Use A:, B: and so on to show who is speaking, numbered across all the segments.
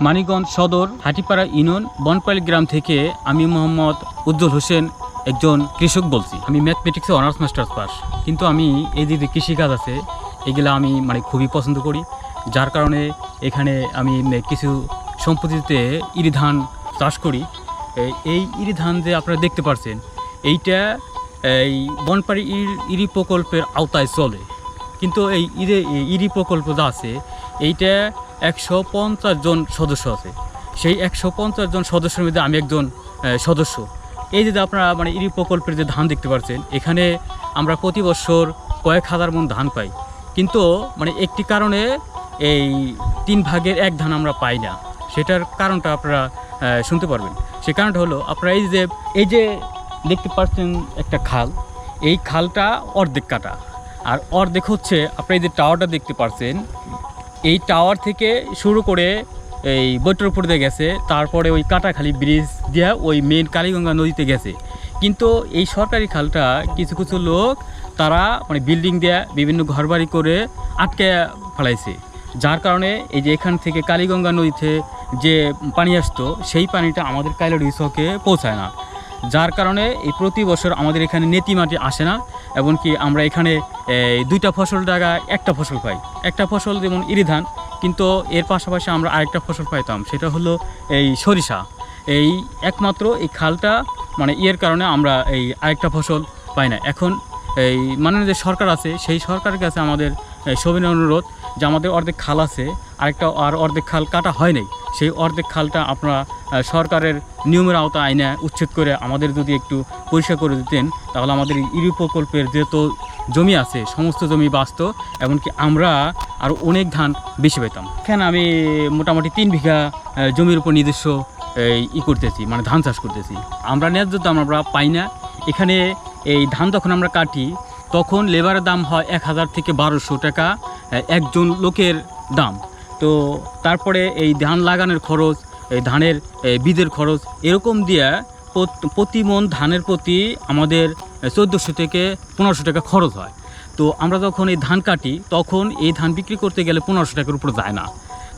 A: মানিকগঞ্জ সদর, হাটিপাড়া ইউনিয়ন বনপাইল গ্রাম থেকে আমি মোহাম্মদ উজ্জ্বল হোসেন একজন কৃষক বলছি। আমি ম্যাথমেটিক্সে অনার্স মাস্টার্স পাস। কিন্তু আমি এই যে কৃষিকাজ আছে, এগুলো আমি মানে খুবই পছন্দ করি। যার কারণে এখানে আমি কিছু সম্পত্তিতে ইরি ধান চাষ করি। এই- ইরি ধান যে আপনারা দেখতে পাচ্ছেন এইটা এই বনপাড়ি ইর- প্রকল্পের আওতায় চলে। কিন্তু এই ইরে ইরি প্রকল্প যা আছে, এইটা একশো পঞ্চাশ জন সদস্য আছে। সেই একশো পঞ্চাশ জন সদস্যের মধ্যে আমি একজন সদস্য। এই যে আপনারা মানে ইরি প্রকল্পের যে ধান দেখতে পাচ্ছেন, এখানে আমরা প্রতি বছর কয়েক হাজার মন ধান পাই। কিন্তু মানে একটি কারণে এই তিন ভাগের এক ধান আমরা পাই না। সেটার কারণটা আপনারা শুনতে পারবেন। সে কারণটা হলো আপনারা এই যে এই যে দেখতে পাচ্ছেন একটা খাল, এই খালটা অর্ধেক কাটা। আর অর্ধেক হচ্ছে আপনারা এই যে টাওয়ারটা দেখতে পাচ্ছেন এই টাওয়ার থেকে শুরু করে এই বৈটর দিয়ে গেছে, তারপরে ওই কাটাখালি ব্রিজ দিয়ে ওই মেন কালীগঙ্গা নদীতে গেছে। কিন্তু এই সরকারি খালটা কিছু কিছু লোক তারা মানে বিল্ডিং দিয়ে বিভিন্ন ঘরবাড়ি করে আটকে ফেলাইছে। যার কারণে এই যে এখান থেকে কালীগঙ্গা নদীতে যে পানি আসতো, সেই পানিটা আমাদের কাইলডি চকে পৌঁছায় না। যার কারণে এই প্রতি বছর আমাদের এখানে নেতি মাটি আসে না, এমনকি আমরা এখানে দুইটা ফসল জায়গায় একটা ফসল পাই। একটা ফসল যেমন ইরিধান, কিন্তু এর পাশাপাশি আমরা আরেকটা ফসল পাইতাম, সেটা হলো এই সরিষা। এই একমাত্র এই খালটা মানে ইয়ের কারণে আমরা এই আরেকটা ফসল পাই না। এখন এই মানে যে সরকার আছে, সেই সরকারের কাছে আমাদের সবিনয় অনুরোধ যে আমাদের অর্ধেক খাল আছে, আরেকটা আর অর্ধেক খাল কাটা হয় নাই। সেই অর্ধেক খালটা আপনারা সরকারের নিয়মের আওতা আইনে উচ্ছেদ করে আমাদের যদি একটু পরিষ্কার করে দিতেন, তাহলে আমাদের ইরি প্রকল্পের যেহেতু জমি আছে, সমস্ত জমি বাঁচত, এমনকি আমরা আরও অনেক ধান বেশি পেতাম এখানে আমি মোটামুটি তিন বিঘা জমির উপর নিজস্ব ই করতেছি মানে ধান চাষ করতেছি। আমরা ন্যায্য দাম আমরা পাই না। এখানে এই ধান যখন আমরা কাটি, তখন লেবারের দাম হয় এক হাজার থেকে বারোশো টাকা একজন লোকের দাম। তো তারপরে এই ধান লাগানোর খরচ, এই ধানের বীজের খরচ, এরকম দিয়ে প্রতি মন ধানের প্রতি আমাদের চোদ্দোশো থেকে পনেরোশো টাকা খরচ হয়। তো আমরা যখন এই ধান কাটি, তখন এই ধান বিক্রি করতে গেলে পনেরোশো টাকার উপর যায় না।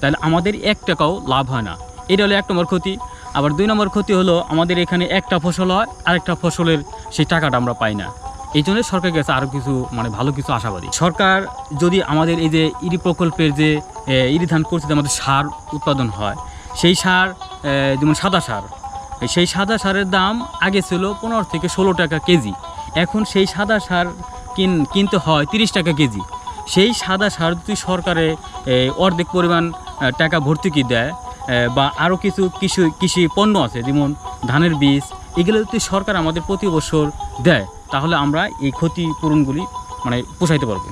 A: তাহলে আমাদের এক টাকাও লাভ হয় না। এটা হলো এক নম্বর ক্ষতি। আবার দুই নম্বর ক্ষতি হলো আমাদের এখানে একটা ফসল হয়, আরেকটা ফসলের সেই টাকাটা আমরা পাই না। এই জন্য সরকারের কাছে আরও কিছু মানে ভালো কিছু আশাবাদী। সরকার যদি আমাদের এই যে ইরি প্রকল্পের যে ইরি ধান করছে আমাদের সার উৎপাদন হয়, সেই সার যেমন সাদা সার, সেই সাদা সারের দাম আগে ছিল পনেরো থেকে ষোলো টাকা কেজি। এখন সেই সাদা সার কিন, কিনতে হয় তিরিশ টাকা কেজি। সেই সাদা সার যদি সরকারে অর্ধেক পরিমাণ টাকা ভর্তুকি দেয় বা আরও কিছু কৃষি কৃষি পণ্য আছে, যেমন ধানের বীজ এগুলো যদি সরকার আমাদের প্রতি বছর দেয় তাহলে আমরা এই ক্ষতিপূরণগুলি মানে পোষাইতে পারব।